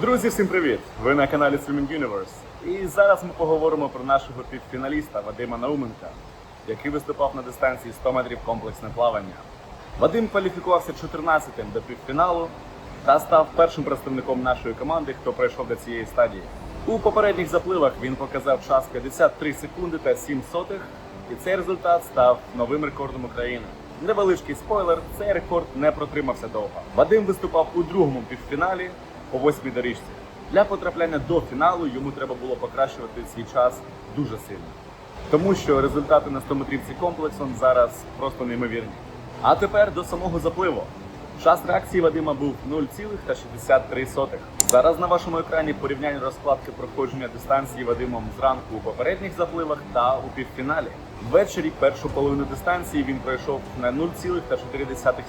Друзі, всім привіт! Ви на каналі Swimming Universe. І зараз ми поговоримо про нашого півфіналіста Вадима Науменка, який виступав на дистанції 100 метрів комплексне плавання. Вадим кваліфікувався 14-тим до півфіналу та став першим представником нашої команди, хто пройшов до цієї стадії. У попередніх запливах він показав час 53 секунди та 7 сотих, і цей результат став новим рекордом України. Невеличкий спойлер, цей рекорд не протримався довго. Вадим виступав у другому півфіналі по восьмій доріжці. Для потрапляння до фіналу йому треба було покращувати свій час дуже сильно. Тому що результати на 100 метрівці комплексом зараз просто неймовірні. А тепер до самого запливу. Час реакції Вадима був 0,63. Зараз на вашому екрані порівняння розкладки проходження дистанції Вадимом зранку у попередніх запливах та у півфіналі. Ввечері першу половину дистанції він пройшов на 0,4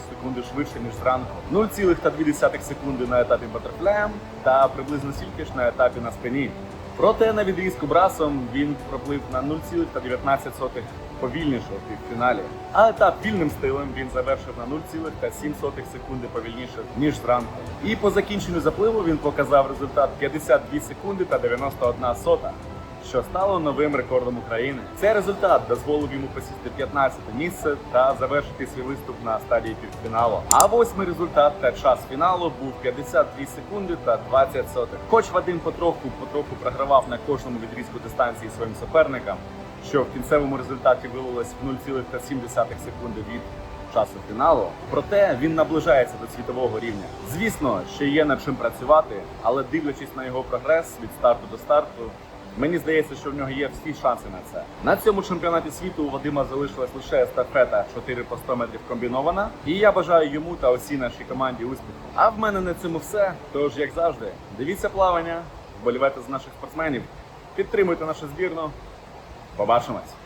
секунди швидше ніж зранку, 0,2 секунди на етапі батерфляєм та приблизно стільки ж на етапі на спині. Проте на відрізку брасом він проплив на 0,19 повільніше у півфіналі. А етап вільним стилем він завершив на 0,7 секунди повільніше ніж зранку. І по закінченню запливу він показав результат 52 секунди та 91 сота. Що стало новим рекордом України. Цей результат дозволив йому посісти 15 місце та завершити свій виступ на стадії півфіналу. А восьмий результат та час фіналу був 52 секунди та 20 сотих. Хоч Вадим потроху потроху програвав на кожному відрізку дистанції своїм суперникам, що в кінцевому результаті вилилось в 0,7 секунди від часу фіналу. Проте він наближається до світового рівня. Звісно, ще є над чим працювати, але дивлячись на його прогрес від старту до старту. Мені здається, що в нього є всі шанси на це. На цьому чемпіонаті світу у Вадима залишилась лише естафета 4 по 100 метрів комбінована. І я бажаю йому та усій нашій команді успіху. А в мене на цьому все. Тож, як завжди, дивіться плавання, вболівайте за наших спортсменів, підтримуйте нашу збірну. Pra baixo mais.